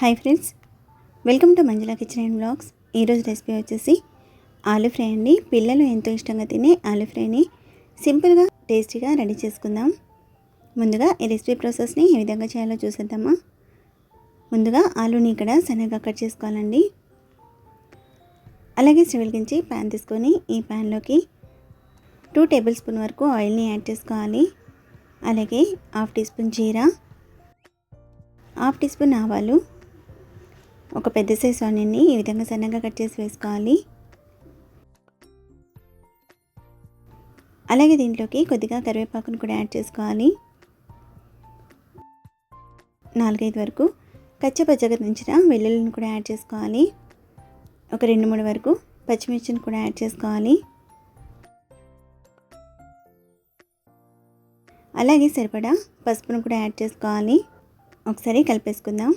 Hi friends welcome to Manjula kitchen and blogs. ఈరోజు recipe వచ్చేసి ఆలు ఫ్రై అండి. పిల్లలు ఎంతో ఇష్టంగా తినే ఆలు ఫ్రైని సింపుల్గా టేస్టీగా రెడీ చేసుకుందాం. ముందుగా ఈ రెసిపీ ప్రాసెస్ని ఏ విధంగా చేయాలో చూసేద్దామా? ముందుగా ఆలుని ఇక్కడ సన్నగా కట్ చేసుకోవాలండి. అలాగే స్టవ్ వెలిగించి ప్యాన్ తీసుకొని ఈ ప్యాన్లోకి టూ టేబుల్ స్పూన్ వరకు ఆయిల్ని యాడ్ చేసుకోవాలి. అలాగే హాఫ్ టీ స్పూన్ జీరా హాఫ్ టీ స్పూన్ ఆవాలు ఒక పెద్ద సైజు ఆనియన్ని ఈ విధంగా సన్నగా కట్ చేసి వేసుకోవాలి. అలాగే దీంట్లోకి కొద్దిగా కరివేపాకును కూడా యాడ్ చేసుకోవాలి. నాలుగైదు వరకు కచ్చపచ్చగా దించిన వెల్లుల్లిని కూడా యాడ్ చేసుకోవాలి. ఒక రెండు మూడు వరకు పచ్చిమిర్చిని కూడా యాడ్ చేసుకోవాలి. అలాగే సరిపడా పసుపును కూడా యాడ్ చేసుకోవాలి. ఒకసారి కలిపేసుకుందాం.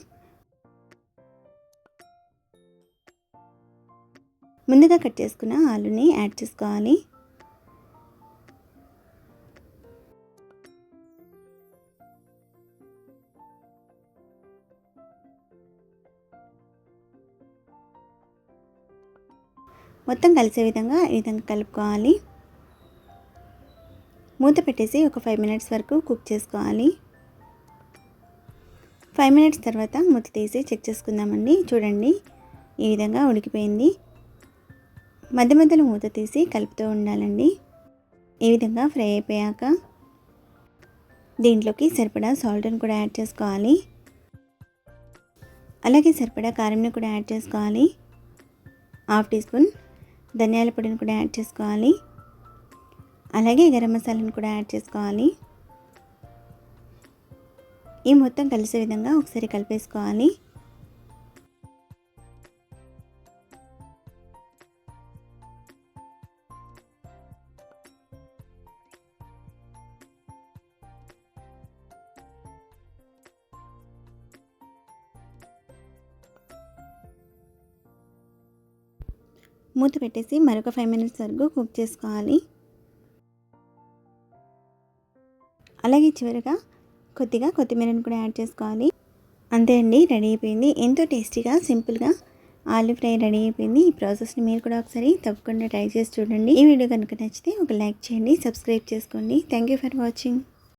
ముందుగా కట్ చేసుకున్న ఆలుని యాడ్ చేసుకోవాలి. మొత్తం కలిసే విధంగా ఈ విధంగా కలుపుకోవాలి. మూత పెట్టేసి ఒక ఫైవ్ మినిట్స్ వరకు కుక్ చేసుకోవాలి. ఫైవ్ మినిట్స్ తర్వాత మూత తీసి చెక్ చేసుకుందామండి. చూడండి ఈ విధంగా ఉడికిపోయింది. మధ్య మధ్యలో మూత తీసి కలుపుతూ ఉండాలండి. ఈ విధంగా ఫ్రై అయిపోయాక దీంట్లోకి సరిపడా సాల్ట్ని కూడా యాడ్ చేసుకోవాలి. అలాగే సరిపడా కారంని కూడా యాడ్ చేసుకోవాలి. హాఫ్ టీ స్పూన్ ధనియాల పొడిని కూడా యాడ్ చేసుకోవాలి. అలాగే గరం మసాలాను కూడా యాడ్ చేసుకోవాలి. ఈ మొత్తం కలిసే విధంగా ఒకసారి కలిపేసుకోవాలి. మూత పెట్టేసి మరొక ఫైవ్ మినిట్స్ వరకు కుక్ చేసుకోవాలి. అలాగే చివరిగా కొద్దిగా కొత్తిమీరను కూడా యాడ్ చేసుకోవాలి. అంతే అండి రెడీ అయిపోయింది. ఎంతో టేస్టీగా సింపుల్గా ఆలు ఫ్రై రెడీ అయిపోయింది. ఈ ప్రాసెస్ని మీరు కూడా ఒకసారి తప్పకుండా ట్రై చేసి చూడండి. ఈ వీడియో కనుక నచ్చితే ఒక లైక్ చేయండి సబ్స్క్రైబ్ చేసుకోండి. Thank you for watching